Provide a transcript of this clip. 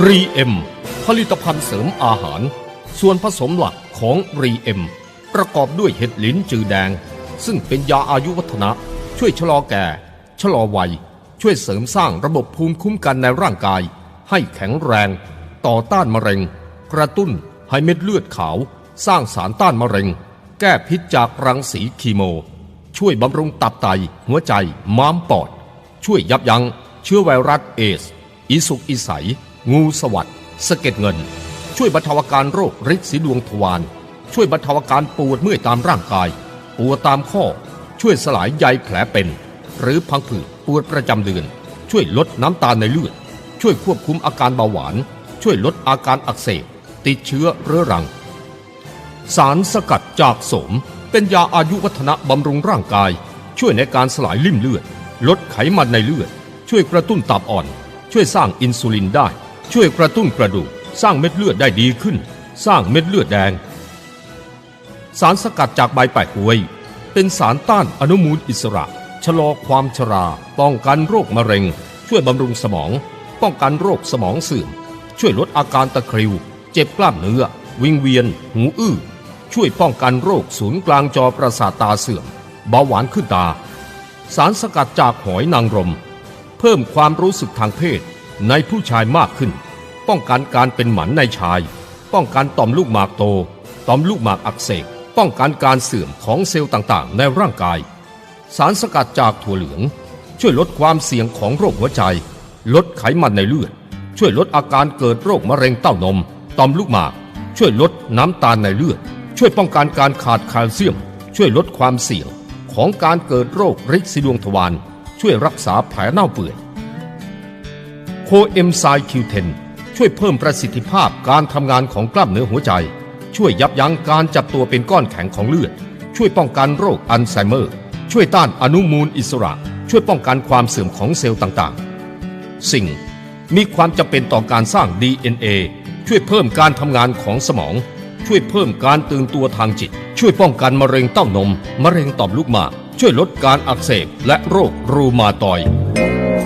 รีเอ็มผลิตภัณฑ์เสริมอาหาร ส่วนผสมหลักของรีเอ็มประกอบด้วยเห็ดลิ้นจือแดง ซึ่งเป็นยาอายุวัฒนะ ช่วยชะลอแก่ ชะลอวัย ช่วยเสริมสร้างระบบภูมิคุ้มกันในร่างกาย ให้แข็งแรง ต่อต้านมะเร็ง กระตุ้นให้เม็ดเลือดขาว สร้างสารต้านมะเร็ง แก้พิษจากรังสีคีโม ช่วยบำรุงตับไต หัวใจ ม้ามปอด ช่วยยับยั้งเชื้อไวรัสเอสอีสุกอีใส งูสวัสดสะเก็ดเงิน ช่วยบรรเทาอาการโรคฤทธิ์สีดวงทวาร ช่วยบรรเทาอาการปวดเมื่อยตามร่างกาย ปวดตามข้อ ช่วยสลายใยแผลเป็น หรือพังผืดปวดประจำเดือน ช่วยลดน้ำตาลในเลือด ช่วยควบคุมอาการเบาหวาน ช่วยลดอาการอักเสบ ติดเชื้อเรื้อรัง สารสกัดจากสม เป็นยาอายุวัฒนะบำรุงร่างกาย ช่วยในการสลายลิ่มเลือด ลดไขมันในเลือด ช่วยกระตุ้นตับอ่อน ช่วยสร้างอินซูลินได้ ช่วยกระตุ้นกระดูก สร้างเม็ดเลือดได้ดีขึ้น สร้างเม็ดเลือดแดง สารสกัดจากใบแปะกวย เป็นสารต้านอนุมูลอิสระ ชะลอความชรา ป้องกันโรคมะเร็ง ช่วยบำรุงสมอง ป้องกันโรคสมองเสื่อม ช่วยลดอาการตะคริว เจ็บกล้ามเนื้อ วิงเวียน หูอื้อ ช่วยป้องกันโรคศูนย์กลางจอประสาทตาเสื่อม เบาหวานขึ้นตา สารสกัดจากหอยนางรม เพิ่มความรู้สึกทางเพศ ในผู้ชายมากขึ้น ป้องกันการเป็นหมันในชาย ป้องกันต่อมลูกหมากโต ต่อมลูกหมากอักเสบ ป้องกันการเสื่อมของเซลล์ต่างๆ ในร่างกาย สารสกัดจากถั่วเหลือง ช่วยลดความเสี่ยงของโรคหัวใจ ลดไขมันในเลือด ช่วยลดอาการเกิดโรคมะเร็งเต้านม ต่อมลูกหมาก ช่วยลดน้ำตาลในเลือด ช่วยป้องกันการขาดแคลเซียม ช่วยลดความเสี่ยงของการเกิดโรคริดสีดวงทวาร ช่วยรักษาแผลเน่าเปื่อย โคเอนไซม์คิวเทนช่วยเพิ่มประสิทธิภาพการทำงานของกล้ามเนื้อหัวใจ ช่วยยับยั้งการจับตัวเป็นก้อนแข็งของเลือด ช่วยป้องกันโรคอัลไซเมอร์ ช่วยต้านอนุมูลอิสระ ช่วยป้องกันความเสื่อมของเซลล์ต่างๆ สิ่งมีความจำเป็นต่อการสร้าง DNA ช่วยเพิ่มการทำงานของสมอง ช่วยเพิ่มการตื่นตัวทางจิต ช่วยป้องกันมะเร็งเต้านม มะเร็งต่อมลูกหมาก ช่วยลดการอักเสบและโรครูมาตอย์